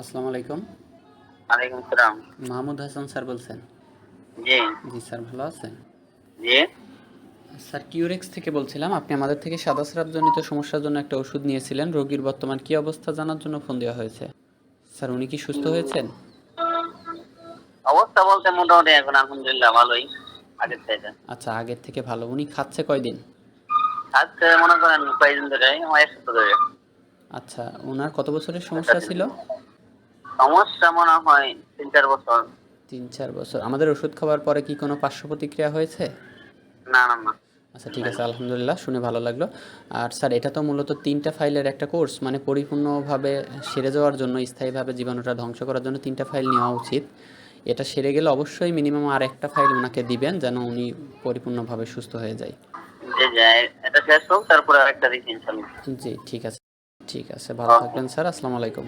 আসসালামু আলাইকুম। ওয়ালাইকুম সালাম। মাহমুদ হাসান স্যার বলছেন? জি। জি স্যার ভালো আছেন? জি। স্যার কিউরেক্স থেকে বলছিলাম আপনি আমাদের থেকে সাদা স্রাবজনিত সমস্যার জন্য একটা ওষুধ নিয়েছিলেন রোগীর বর্তমান কি অবস্থা জানার জন্য ফোন দেওয়া হয়েছে। স্যার উনি কি সুস্থ হয়েছেন? অবস্থা বলতে মোটামুটি এখন আলহামদুলিল্লাহ ভালোই আগের চাইতে আচ্ছা আগের থেকে ভালো। উনি খাচ্ছে কয়দিন? আজকে মনে করেন কয়েকদিন ধরে আমার এক সপ্তাহ ধরে। আচ্ছা ওনার কত বছরের সমস্যা ছিল? সমস্যা মনে হয় তিন চার বছর। তিন চার বছর। আমাদের ওষুধ খাওয়ার পরে কি কোনো পার্শ্ব প্রতিক্রিয়া হয়েছে? না না না। আচ্ছা ঠিক আছে আলহামদুলিল্লাহ শুনে ভালো লাগল। আর স্যার এটা তো মূলত তিনটা ফাইলের একটা কোর্স মানে পরিপূর্ণভাবে সেরে যাওয়ার জন্য স্থায়ীভাবে জীবাণুটা ধ্বংস করার জন্য তিনটা ফাইল নেওয়া উচিত। এটা সেরে গেলে অবশ্যই মিনিমাম আর একটা ফাইল ওনাকে দিবেন যেন উনি পরিপূর্ণভাবে সুস্থ হয়ে যায়। জি জি এটা শেষ হোক তারপরে আরেকটা দেখি ইনশাল্লাহ জি ঠিক আছে ঠিক আছে ভালো থাকবেন স্যার আসসালামু আলাইকুম।